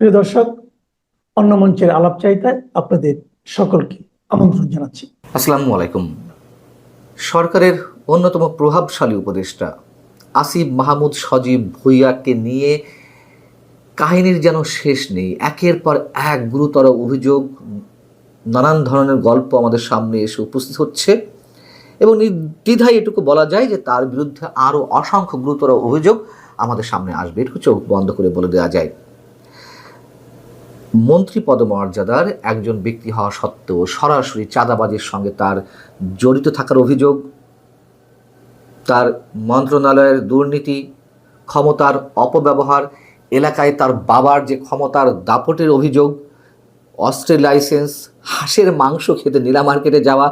প্রিয় দর্শক, অন্য মঞ্চের আলাপ চাইতায় আপনাদের সকলকে আমন্ত্রণ জানাচ্ছি। আসসালামু আলাইকুম। সরকারের অন্যতম প্রভাবশালী উপদেষ্টা আসিফ মাহমুদ সজীব ভুইয়াকে নিয়ে কাহিনীর যেন শেষ নেই। একের পর এক গুরুতর অভিযোগ, নানান ধরনের গল্প আমাদের সামনে এসে উপস্থিত হচ্ছে এবং নির্দ্বিধায় এটুকু বলা যায় যে তার বিরুদ্ধে আরও অসংখ্য গুরুতর অভিযোগ আমাদের সামনে আসবে। এটুকু চোখ বন্ধ করে বলে দেওয়া যায়। মন্ত্রী পদমর্যাদার একজন ব্যক্তি হওয়া সত্ত্বেও সরাসরি চাঁদাবাজির সঙ্গে তার জড়িত থাকার অভিযোগ, তার মন্ত্রণালয়ের দুর্নীতি, ক্ষমতার অপব্যবহার, এলাকায় তার বাবার যে ক্ষমতার দাপটের অভিযোগ, অস্ত্রের লাইসেন্স, হাঁসের মাংস খেতে নীলা মার্কেটে যাওয়া,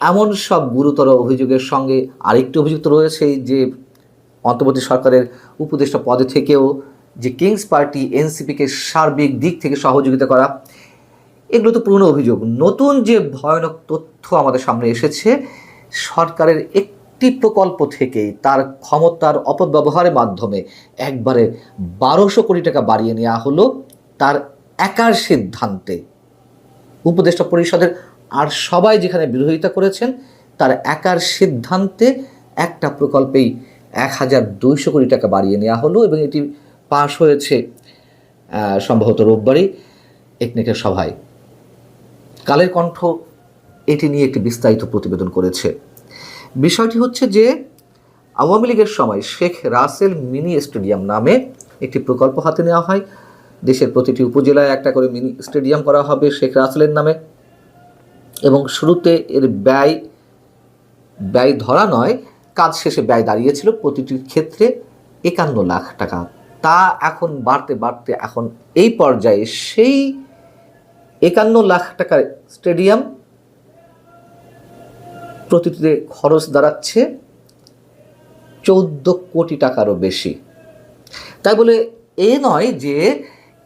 এমন সব গুরুতর অভিযোগের সঙ্গে আরেকটি অভিযোগ তো রয়েছেই যে অন্তর্বর্তী সরকারের উপদেষ্টা পদে থেকেও যে কিংস পার্টি এনসিপিকে সার্বিক দিক থেকে সহযোগিতা করা, এগুলো তো পুরনো অভিযোগ। নতুন যে ভয়ানক তথ্য আমাদের সামনে এসেছে, সরকারের একটি প্রকল্প থেকেই তার ক্ষমতার অপব্যবহারের মাধ্যমে একবারে বারোশো কোটি টাকা বাড়িয়ে নেওয়া হলো তার একার সিদ্ধান্তে। উপদেষ্টা পরিষদের আর সবাই যেখানে বিরোধিতা করেছেন, তার একার সিদ্ধান্তে একটা প্রকল্পেই এক হাজার দুইশো কোটি টাকা বাড়িয়ে নেওয়া হলো এবং এটি পাশ হয়েছে সম্ভবত রোববারই একনেকের সভায়। কালের কণ্ঠ এটি নিয়ে একটি বিস্তারিত প্রতিবেদন করেছে। বিষয়টি হচ্ছে যে, আওয়ামী লীগের সময় শেখ রাসেল মিনি স্টেডিয়াম নামে একটি প্রকল্প হাতে নেওয়া হয়। দেশের প্রতিটি উপজেলায় একটা করে মিনি স্টেডিয়াম করা হবে শেখ রাসেলের নামে। এবং শুরুতে এর ব্যয় ব্যয় ধরা নয়, কাজ শেষে ব্যয় দাঁড়িয়েছিল প্রতিটির ক্ষেত্রে একান্ন লাখ টাকা। তা এখন বাড়তে বাড়তে এখন এই পর্যায়ে সেই একান্ন লাখ টাকার স্টেডিয়াম প্রতিটিতে খরচ দাঁড়াচ্ছে চৌদ্দ কোটি টাকারও বেশি। তাই বলে এ নয় যে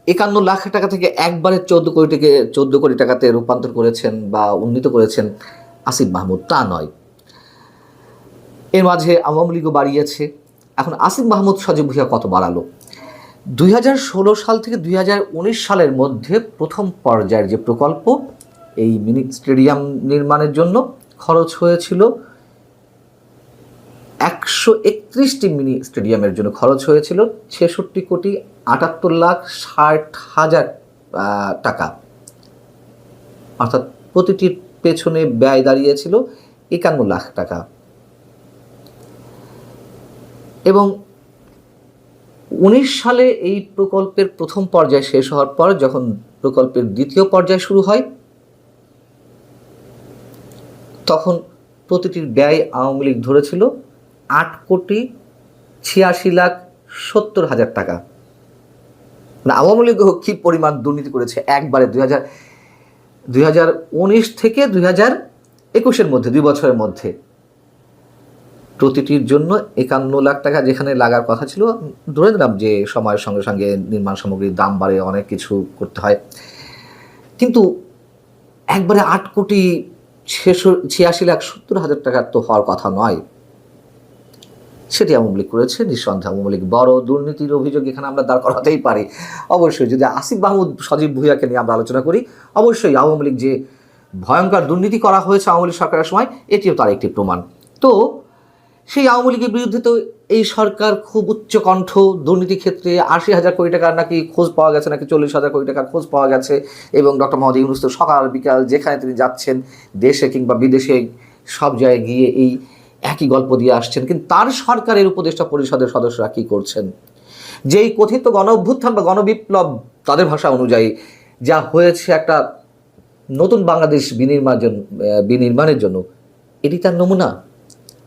একান্ন লাখ টাকা থেকে একবারে চৌদ্দ কোটি থেকে চৌদ্দ কোটি টাকাতে রূপান্তর করেছেন বা উন্নীত করেছেন আসিফ মাহমুদ, তা নয়। এর মাঝে আওয়ামী লীগও বাড়িয়েছে। এখন আসিফ মাহমুদ সজীব ভুইয়া কত বাড়ালো? দুই হাজার ষোলো সাল থেকে দুই হাজার উনিশ সালের মধ্যে প্রথম পর্যায়ের যে প্রকল্প, এই মিনি স্টেডিয়াম নির্মাণের জন্য খরচ হয়েছিল একশো একত্রিশটি মিনি স্টেডিয়ামের জন্য খরচ হয়েছিল ছেষট্টি কোটি আটাত্তর লাখ ষাট হাজার টাকা। অর্থাৎ প্রতিটির পেছনে ব্যয় দাঁড়িয়েছিল একান্ন লাখ টাকা। এবং উনিশ সালে এই প্রকল্পের প্রথম পর্যায় শেষ হওয়ার পর যখন প্রকল্পের দ্বিতীয় পর্যায় শুরু হয়, তখন প্রতিটির ব্যয় আওয়ামী লীগ ধরেছিল আট কোটি ছিয়াশি লাখ সত্তর হাজার টাকা। মানে আওয়ামী লীগ কী পরিমাণ দুর্নীতি করেছে একবারে দুই হাজার দুই হাজার উনিশ থেকে দুই হাজার একুশের মধ্যে, দুই বছরের মধ্যে। প্রতিটির জন্য একান্ন লাখ টাকা যেখানে লাগার কথা ছিল, ধরে নিলাম যে সময়ের সঙ্গে সঙ্গে নির্মাণ সামগ্রীর দাম বাড়ে, অনেক কিছু করতে হয়। কিন্তু একবারে আট কোটি ছিয়াশি লাখ সত্তর হাজার টাকার তো হওয়ার কথা নয়। সেটি আওয়ামী লীগ করেছে, নিঃসন্দেহে আওয়ামী লীগ বড় দুর্নীতির অভিযোগ এখানে আমরা দাঁড় করাতেই পারি। অবশ্যই যদি আসিফ মাহমুদ, সজীব ভুইয়াকে নিয়ে আমরা আলোচনা করি, অবশ্যই আওয়ামী লীগ যে ভয়ঙ্কর দুর্নীতি করা হয়েছে আওয়ামী লীগ সরকারের সময়, এটিও তার একটি প্রমাণ। তো সেই আওয়ামী লীগের বিরুদ্ধে তো এই সরকার খুব উচ্চ কণ্ঠ, দুর্নীতি ক্ষেত্রে আশি হাজার কোটি টাকার নাকি খোঁজ পাওয়া গেছে, নাকি চল্লিশ হাজার কোটি টাকার খোঁজ পাওয়া গেছে, এবং ডক্টর মোহাম্মদ ইউনুস তো সকাল বিকাল যেখানে তিনি যাচ্ছেন, দেশে কিংবা বিদেশে সব জায়গায় গিয়ে এই একই গল্প দিয়ে আসছেন। কিন্তু তার সরকারের উপদেষ্টা পরিষদের সদস্যরা কী করছেন? যেই কথিত গণ অভ্যুত্থান বা গণবিপ্লব তাদের ভাষা অনুযায়ী যা হয়েছে একটা নতুন বাংলাদেশ বিনির্মাণ বিনির্মাণের জন্য, এটি তার নমুনা।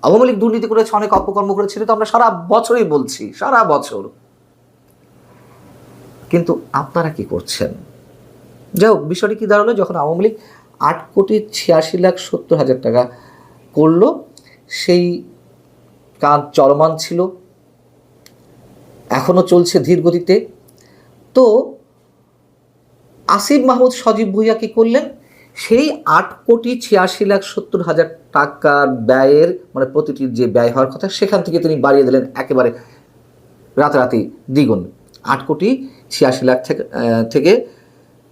আওয়ামী লীগ দুর্নীতি করেছে, অনেক অপকর্ম করেছে তো আমরা সারা বছরই বলছি, সারা বছর। কিন্তু আপনারা কি করছেন? যাই হোক, বিষয়টি কি দাঁড়াল? যখন আওয়ামী লীগ আট কোটি ছিয়াশি লাখ সত্তর হাজার টাকা করল, সেই কাজ চলমান ছিল এখনও চলছে ধীর গতিতে তো আসিফ মাহমুদ সজীব ভুইয়া কি করলেন? সেই আট কোটি ছিয়াশি লাখ সত্তর হাজার টাকার ব্যয়ের মানে প্রতিটির যে ব্যয় হওয়ার কথা, সেখান থেকে তিনি বাড়িয়ে দিলেন একেবারে রাতারাতি দ্বিগুণ। আট কোটি ছিয়াশি লাখ থেকে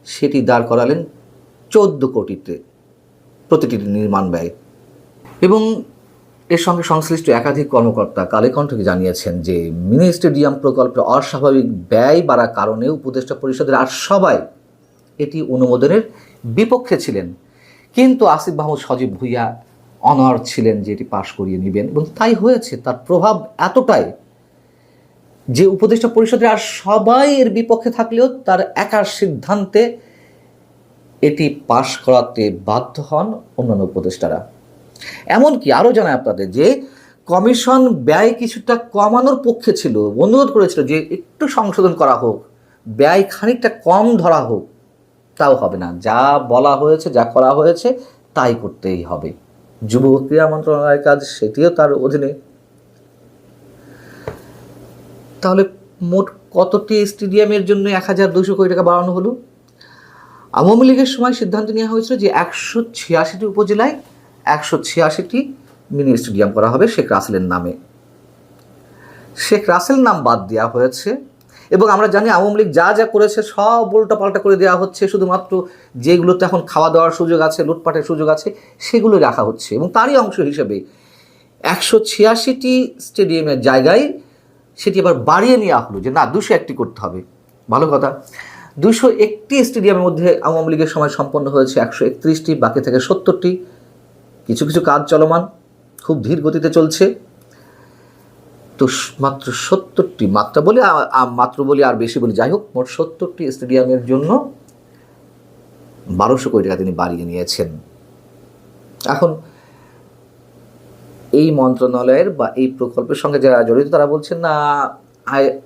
সেটি দাঁড় করালেন চোদ্দ কোটিতে প্রতিটি নির্মাণ ব্যয়। এবং এর সঙ্গে সংশ্লিষ্ট একাধিক কর্মকর্তা কালেকণ্ঠকে জানিয়েছেন যে, মিনি স্টেডিয়াম প্রকল্পে অস্বাভাবিক ব্যয় বাড়ার কারণে উপদেষ্টা পরিষদের আর সবাই এটি অনুমোদনের বিপক্ষে ছিলেন। কিন্তু আসিফ মাহমুদ সজীব ভুইয়া অনর ছিলেন যে এটি পাশ করিয়ে নেবেন এবং তাই হয়েছে, তার প্রভাব এতটাই যে উপদেষ্টা পরিষদের আর সবাই এর বিপক্ষে থাকলেও তার একার সিদ্ধান্তে এটি পাশ করাতে বাধ্য হন অন্যান্য উপদেষ্টারা। এমনকি আরও জানায় আপনাদের যে, কমিশন ব্যয় কিছুটা কমানোর পক্ষে ছিল। অনুরোধ করেছিল যে, একটু সংশোধন করা হোক, ব্যয় খানিকটা কম ধরা হোক। তাও হবে না। যা বলা হয়েছে, যা করা হয়েছে, তাই করতেই হবে। যুব ক্রীড়া মন্ত্রণালয়ের কাজ, সেটিও তার অধীনে। তাহলে মোট কতটি স্টেডিয়ামের জন্য এক হাজার দুশো কোটি টাকা বাড়ানো হলো? আওয়ামী লীগের সময় সিদ্ধান্ত নেওয়া হয়েছিল যে একশো ছিয়াশিটি উপজেলায় একশো ছিয়াশিটি মিনি স্টেডিয়াম করা হবে শেখ রাসেলের নামে। শেখ রাসেল নাম বাদ দেওয়া হয়েছে। এবং আমরা জানি আওয়ামী লীগ যা যা করেছে সব উল্টা পাল্টা করে দেওয়া হচ্ছে, শুধুমাত্র যেগুলোতে এখন খাওয়া দাওয়ার সুযোগ আছে, লুটপাটের সুযোগ আছে সেগুলো রাখা হচ্ছে এবং তারই অংশ হিসেবে একশো ছিয়াশিটি স্টেডিয়ামের জায়গায় সেটি আবার বাড়িয়ে নেওয়া হলো যে না, দুশো একটি করতে হবে। ভালো কথা। দুশো একটি স্টেডিয়ামের মধ্যে আওয়ামী লীগের সময় সম্পন্ন হয়েছে একশো একত্রিশটি, বাকি থেকে সত্তরটি। কিছু কিছু কাজ চলমান, খুব ধীর গতিতে চলছে। তো মাত্র সত্তরটি মাত্রা বলি মাত্র বলি আর বেশি বলি যাই হোক মোট সত্তরটি স্টেডিয়ামের জন্য বারোশো কোটি টাকা তিনি বাড়িয়ে নিয়েছেন। এখন এই মন্ত্রণালয়ের বা এই প্রকল্পের সঙ্গে যারা জড়িত তারা বলছেন না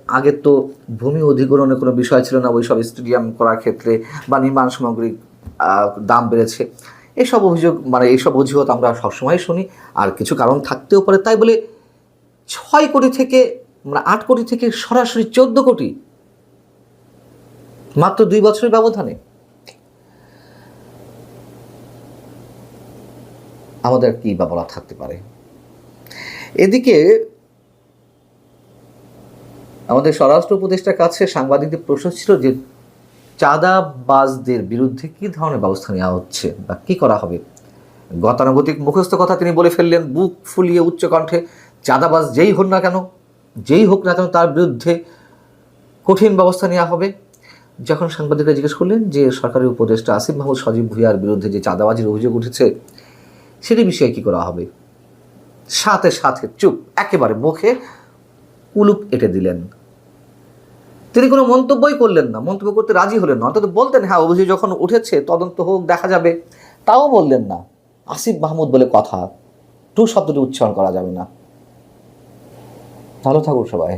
আগে তো ভূমি অধিগ্রহণের কোনো বিষয় ছিল না ওই সব স্টেডিয়াম করার ক্ষেত্রে বা নির্মাণ সামগ্রীর আহ, দাম বেড়েছে। এসব অভিযোগ মানে এইসব অজুহাত আমরা সবসময় শুনি আর কিছু কারণ থাকতেও পারে তাই বলে ছয় কোটি থেকে মানে আট কোটি থেকে সরাসরি চোদ্দ কোটি মাত্র দুই বছরের ব্যবধানে আমাদের কি বা বলা থাকতে পারে। এদিকে আমাদের স্বরাষ্ট্র উপদেষ্টার কাছে সাংবাদিকদের প্রশ্ন ছিল যে চাঁদাবাজদের বিরুদ্ধে কি ধরনের ব্যবস্থা নেওয়া হচ্ছে বা কি করা হবে? গতানুগতিক মুখস্থ কথা তিনি বলে ফেললেন, বুক ফুলিয়ে উচ্চ কণ্ঠে চাঁদাবাজ যেই হোক না কেন, যেই হোক না কেন তার বিরুদ্ধে কঠিন ব্যবস্থা নেওয়া হবে। যখন সাংবাদিকরা জিজ্ঞেস করলেন যে সরকারি উপদেষ্টা আসিফ মাহমুদ সজীব ভুইয়ার বিরুদ্ধে যে চাঁদাবাজির অভিযোগ উঠেছে, সেটি বিষয়ে কি করা হবে? সাথে সাথে চুপ, একেবারে মুখে কুলুপ এঁটে দিলেন। তিনি কোনো মন্তব্যই করলেন না, মন্তব্য করতে রাজি হলেন না। অন্তত বলতেন হ্যাঁ অভিযোগ যখন উঠেছে, তদন্ত হোক, দেখা যাবে। তাও বললেন না, আসিফ মাহমুদ বলে কথা, টু শব্দটি উচ্চারণ করা যাবে না। ভালো থাকুন সবাই।